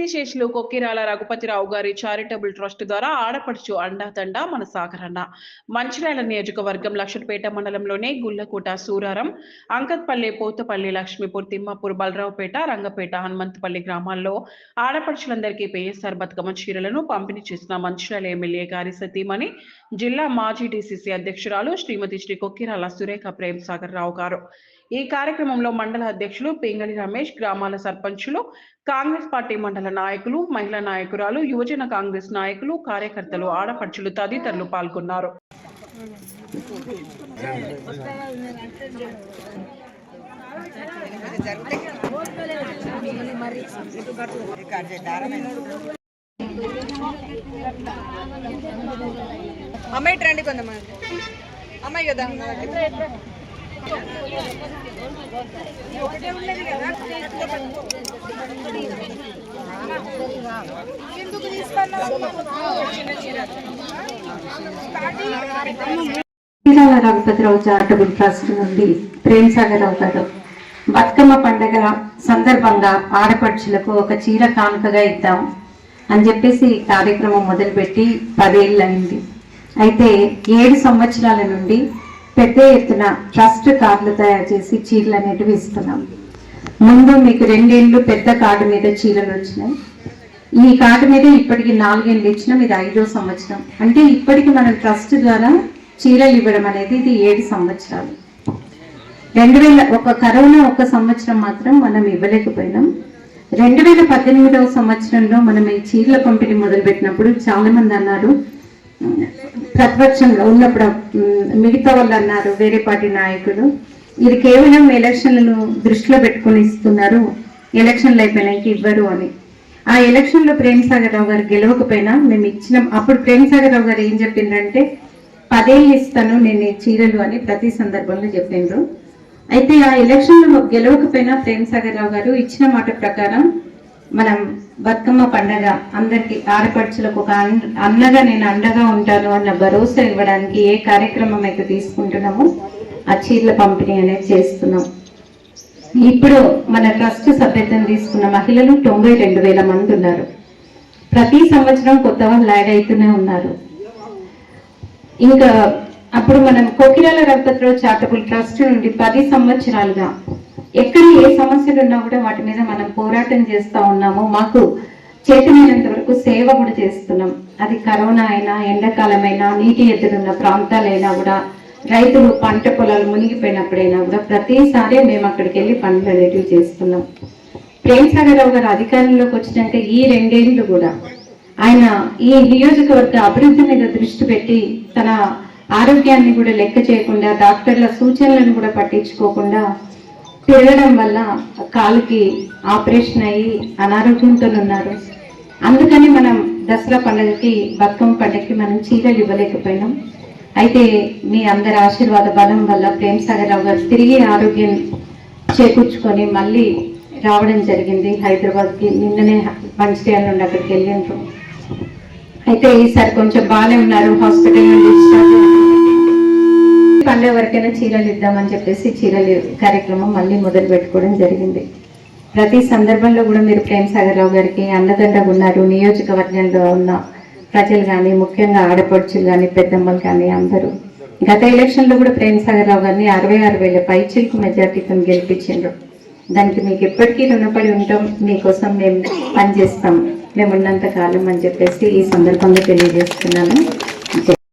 కీర్తిశేషులు కొక్కిరాల రఘుపతిరావు గారి charitable trust ద్వారా ఆడపడుచు అండాతండ మన సాగరన్న. మంచిర్యాల నియోజకవర్గం లక్షపేట మండలంలోనే గుల్లకోట సూరారం అంకత్పల్లి పోతపల్లి లక్ష్మీపూర్ తిమ్మాపూర్ బలరావుపేట రంగపేట హనుమంతపల్లి గ్రామాల్లో ఆడపడుచులందరికీ పేఎస్ఆర్ బతుకమ్మ చీరలను పంపిణీ చేసిన మంచిర్యాల ఎమ్మెల్యే గారి సతీమణి జిల్లా మాజీ డీసీసీ అధ్యక్షురాలు శ్రీమతి శ్రీ కొక్కిరాల సురేఖ ప్రేమ్ సాగర్ రావు గారు. ఈ కార్యక్రమంలో మండల అధ్యక్షులు పింగళి రమేష్ గ్రామాల సర్పంచులు కాంగ్రెస్ పార్టీ మండల నాయకులు మహిళా నాయకురాలు యువజన కాంగ్రెస్ నాయకులు కార్యకర్తలు ఆడపడుచులు తదితరులు పాల్గొన్నారు. అమ్మాయి రండి కొంతమంది అమ్మాయి కదా? ఎందుకు తీసుకున్నావు చిన్న రఘుపతిరావు చారిటబుల్ ట్రస్ట్ నుండి ప్రేమ్ సాగర్ రావు గారు బతుకమ్మ పండగ సందర్భంగా ఆడపడుచులకు ఒక చీర కానుకగా ఇద్దాం అని చెప్పేసి కార్యక్రమం మొదలుపెట్టి పదేళ్ళు అయింది అయితే ఏడు సంవత్సరాల నుండి పెద్ద ఎత్తున ట్రస్ట్ కార్డులు తయారు చేసి చీరలు అనేటివి ఇస్తున్నాం. ముందు మీకు రెండేళ్ళు పెద్ద కార్డు మీద చీరలు వచ్చినాయి. ఈ కార్డు మీద ఇప్పటికి నాలుగేళ్ళు ఇచ్చినాం ఇది ఐదో సంవత్సరం. అంటే ఇప్పటికి మనం ట్రస్ట్ ద్వారా చీరలు ఇవ్వడం అనేది ఇది ఏడు సంవత్సరాలు. రెండు వేల ఒక కరోనా ఒక సంవత్సరం మాత్రం మనం ఇవ్వలేకపోయినాం. రెండు వేల పద్దెనిమిదవ సంవత్సరంలో మనం ఈ చీరల పంపిణీ మొదలుపెట్టినప్పుడు చాలా మంది అన్నారు ప్రతిపక్షంలో ఉన్నప్పుడు మిగతా వాళ్ళు అన్నారు వేరే పార్టీ నాయకులు ఇది కేవలం ఎలక్షన్లను దృష్టిలో పెట్టుకుని ఇస్తున్నారు ఎలక్షన్లు అయిపోయినాక ఇవ్వరు అని. ఆ ఎలక్షన్లో రావు గారు గెలవకపోయినా మేము ఇచ్చినాం. అప్పుడు ప్రేమ్ సాగర్ రావు గారు ఏం చెప్పిండ్రంటే పదేళ్ళు ఇస్తాను నేను చీరలు అని ప్రతి సందర్భంలో చెప్పిండ్రు. అయితే ఆ ఎలక్షన్లో గెలవకపోయినా ప్రేమ్ సాగర్ రావు గారు ఇచ్చిన మాట ప్రకారం మనం బతుకమ్మ పండగ అందరికి ఆడపడుచులకు ఒక అన్- అన్నగా నేను అండగా ఉంటాను అన్న భరోసా ఇవ్వడానికి ఏ కార్యక్రమం అయితే తీసుకుంటున్నామో ఆ చీరల పంపిణీ అనేది చేస్తున్నాం. ఇప్పుడు మన ట్రస్ట్ సభ్యత్వం తీసుకున్న మహిళలు తొంభై రెండు వేల మంది ఉన్నారు. ప్రతి సంవత్సరం కొత్త వాళ్ళు యాడ్ అవుతూనే ఉన్నారు. ఇంకా అప్పుడు మనం కోకిరాల రఘుపతిరావు చారిటబుల్ ట్రస్ట్ నుండి పది సంవత్సరాలుగా ఎక్కడ ఏ సమస్యలు ఉన్నా కూడా వాటి మీద మనం పోరాటం చేస్తా ఉన్నాము మాకు చేతనైనంత వరకు సేవ కూడా చేస్తున్నాం. అది కరోనా అయినా ఎండాకాలమైనా నీటి ఎదురున్న ప్రాంతాలైనా కూడా రైతులు పంట పొలాలు మునిగిపోయినప్పుడైనా కూడా ప్రతిసారి మేము అక్కడికి వెళ్ళి పనులు అనేటివి చేస్తున్నాం. ప్రేమ్ సాగర్ రావు గారు అధికారంలోకి వచ్చినాక ఈ రెండేళ్ళు కూడా ఆయన ఈ నియోజకవర్గ అభివృద్ధి మీద దృష్టి పెట్టి తన ఆరోగ్యాన్ని కూడా లెక్క చేయకుండా డాక్టర్ల సూచనలను కూడా పట్టించుకోకుండా తిరగడం వల్ల కాలుకి ఆపరేషన్ అయ్యి అనారోగ్యంతో ఉన్నారు అందుకని మనం దసరా పండుగకి బతుకమ్మ పండుగకి మనం చీరలు ఇవ్వలేకపోయినాం. అయితే మీ అందరి ఆశీర్వాద బలం వల్ల ప్రేమ్ సాగర్ రావు గారు తిరిగి ఆరోగ్యం చేకూర్చుకొని మళ్ళీ రావడం జరిగింది హైదరాబాద్కి. నిన్ననే మంచిర్యాల నుండి అక్కడికి వెళ్ళిండ్రు. అయితే ఈసారి కొంచెం బాగానే ఉన్నారు. హాస్పిటల్ నుండి అయ్యారు. పండుగ వరకైనా చీరలు ఇద్దామని చెప్పేసి చీరలు కార్యక్రమం మళ్ళీ మొదలు పెట్టుకోవడం జరిగింది. ప్రతి సందర్భంలో కూడా మీరు ప్రేమ్ సాగర్రావు గారికి అన్నదండగా ఉన్నారు. నియోజకవర్గంలో ఉన్న ప్రజలు కానీ ముఖ్యంగా ఆడపడుచులు కానీ పెద్దమ్మలు కానీ అందరూ. గత ఎలక్షన్లో కూడా ప్రేమ్ సాగర్రావు గారిని అరవై ఆరు వేల పైచిలకు మెజార్టీతో గెలిపించిండ్రు. దానికి మీకు ఎప్పటికీ రుణపడి ఉంటాం. మీకోసం మేము పనిచేస్తాం. మేము ఉన్నంత కాలం అని చెప్పేసి ఈ సందర్భంగా తెలియజేస్తున్నాను.